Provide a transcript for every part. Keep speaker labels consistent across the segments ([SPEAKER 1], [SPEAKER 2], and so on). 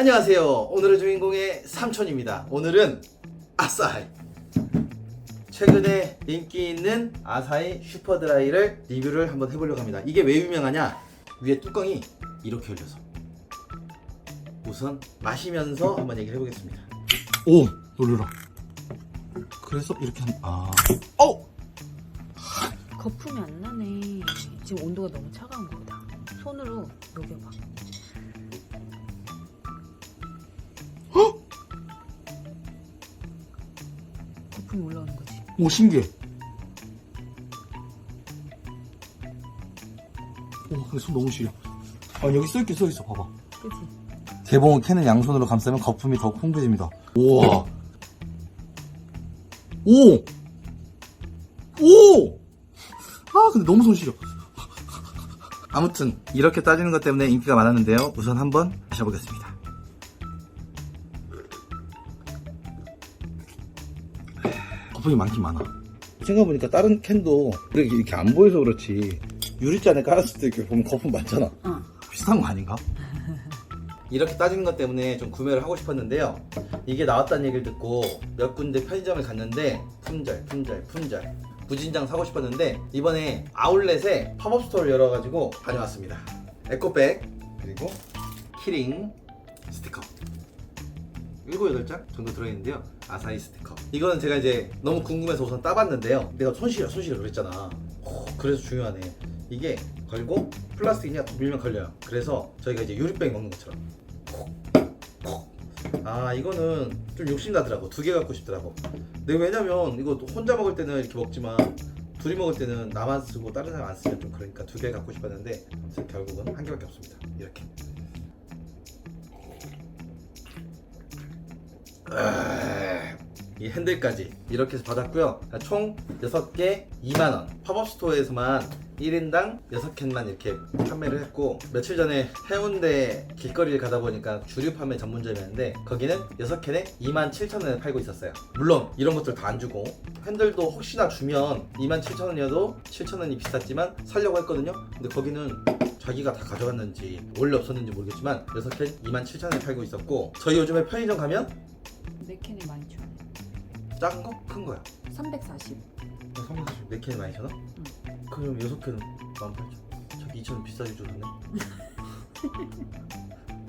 [SPEAKER 1] 안녕하세요. 오늘의 주인공의 삼촌입니다. 오늘은 아사히. 최근에 인기 있는 아사히 슈퍼드라이를 리뷰를 한번 해보려고 합니다. 이게 왜 유명하냐? 위에 뚜껑이 이렇게 열려서. 우선 마시면서 한번 얘기를 해보겠습니다.
[SPEAKER 2] 오 놀래라 그래서 이렇게 한.. 아.. 어!
[SPEAKER 3] 거품이 안 나네. 지금 온도가 너무 차가운 거다. 손으로 녹여봐. 거품이 올라오는 거지.
[SPEAKER 2] 오 신기해. 오 근데 손 너무 시려. 아 여기 써있긴 써있어. 봐봐.
[SPEAKER 3] 그치?
[SPEAKER 2] 개봉 캔을 양손으로 감싸면 거품이 더 풍부해집니다. 우와. 오! 오! 아 근데 너무 손 시려. 아무튼 이렇게 따지는 것 때문에 인기가 많았는데요. 우선 한번 마셔보겠습니다 거품이 많긴 많아 생각해보니까 다른 캔도 이렇게, 이렇게 안 보여서 그렇지 유리잔에 깔았을 때 이렇게 보면 거품 많잖아
[SPEAKER 3] 응.
[SPEAKER 2] 비슷한 거 아닌가?
[SPEAKER 1] 이렇게 따지는 것 때문에 좀 구매를 하고 싶었는데요. 이게 나왔다는 얘기를 듣고 몇 군데 편의점을 갔는데 품절, 품절, 품절. 무진장 사고 싶었는데 이번에 아울렛에 팝업 스토어를 열어가지고 다녀왔습니다. 에코백 그리고 키링 스티커 7, 8장 정도 들어있는데요. 아사히 스티커. 이거는 제가 이제 너무 궁금해서 우선 따봤는데요. 내가 손실이야, 손실이야 그랬잖아. 오, 그래서 중요하네. 이게 걸고 플라스틱이냐 더 밀면 걸려요. 그래서 저희가 이제 유리병 먹는 것처럼. 아 이거는 좀 욕심나더라고 두 개 갖고 싶더라고 근데 왜냐면 이거 또 혼자 먹을 때는 이렇게 먹지만 둘이 먹을 때는 나만 쓰고 다른 사람 안 쓰면 좀 그러니까 두 개 갖고 싶었는데 결국은 한 개밖에 없습니다 이렇게 아, 이 핸들까지 이렇게 해서 받았고요. 총 6개 2만원. 팝업 스토어에서만 1인당 6캔만 이렇게 판매를 했고 며칠 전에 해운대 길거리를 가다 보니까 주류 판매 전문점이었는데 거기는 6캔에 27,000원에 팔고 있었어요. 물론 이런 것들 다 안 주고 핸들도 혹시나 주면 27,000원이어도 7,000원이 비쌌지만 살려고 했거든요. 근데 거기는 자기가 다 가져갔는지 원래 없었는지 모르겠지만 6캔 27,000원에 팔고 있었고 저희 요즘에 편의점 가면
[SPEAKER 3] 네 캔에 많이 줘.
[SPEAKER 1] 작은 거? 큰 거야.
[SPEAKER 3] 340.
[SPEAKER 1] 340 4캔에 12,000원? 그럼 6캔은 18,000원 자기 2,000원 비싸게 줬네?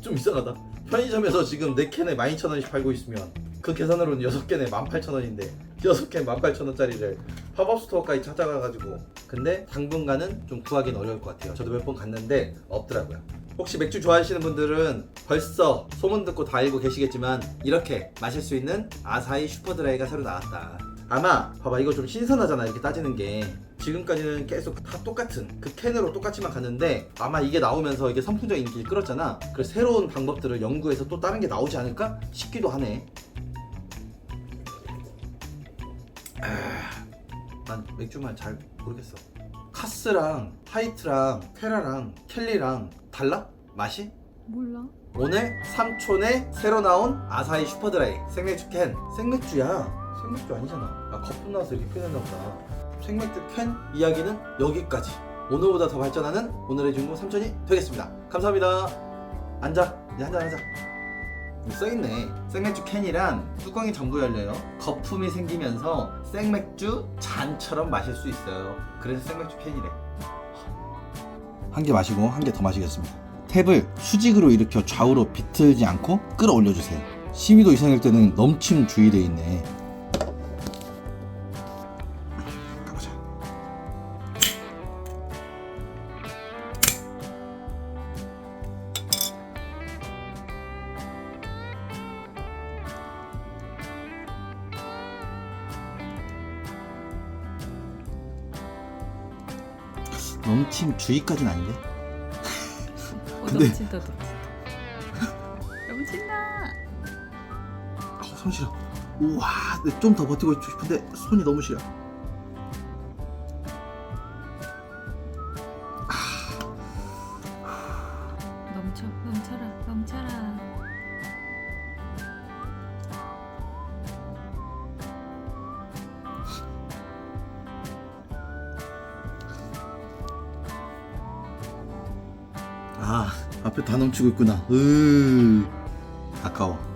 [SPEAKER 1] 좀 이상하다. 편의점에서 지금 4캔에 12,000원씩 팔고 있으면 그 계산으로는 6캔에 18,000원인데 6캔 18,000원짜리를 팝업 스토어까지 찾아가가지고. 근데 당분간은 좀 구하기는 어려울 것 같아요. 저도 몇 번 갔는데 없더라고요 혹시 맥주 좋아하시는 분들은 벌써 소문 듣고 다 알고 계시겠지만 이렇게 마실 수 있는 아사히 슈퍼드라이가 새로 나왔다. 아마 봐봐 이거 좀 신선하잖아 이렇게 따지는 게. 지금까지는 계속 다 똑같은 그 캔으로 똑같이만 갔는데 아마 이게 나오면서 이게 선풍적 인기를 끌었잖아. 그래서 새로운 방법들을 연구해서 또 다른 게 나오지 않을까 싶기도 하네. 아, 난 맥주만 잘 모르겠어 카스랑 하이트랑 테라랑 켈리랑 달라? 맛이?
[SPEAKER 3] 몰라.
[SPEAKER 1] 오늘 삼촌의 새로 나온 아사히 슈퍼드라이. 생맥주 캔. 생맥주야. 생맥주 아니잖아. 아 거품 나와서 이렇게 표현했나 보다. 생맥주 캔 이야기는 여기까지. 오늘보다 더 발전하는 오늘의 주인공 삼촌이 되겠습니다. 감사합니다. 앉아. 이제 한잔 하자 써있네 생맥주 캔이란 뚜껑이 전부 열려요 거품이 생기면서 생맥주 잔처럼 마실 수 있어요 그래서 생맥주 캔이래
[SPEAKER 2] 한 개 마시고 한 개 더 마시겠습니다. 탭을 수직으로 일으켜 좌우로 비틀지 않고 끌어올려 주세요. 12도 이상일 때는 넘침 주의되어 있네. 넘침 주의까지는 아닌데?
[SPEAKER 3] 어,
[SPEAKER 2] 근데-
[SPEAKER 3] 넘친다, 넘친다. 넘친다.
[SPEAKER 2] 아, 손 시려. 우와, 좀 더 버티고 싶은데 손이 너무 시려. 아 앞에 다 넘치고 있구나. 으 아까워.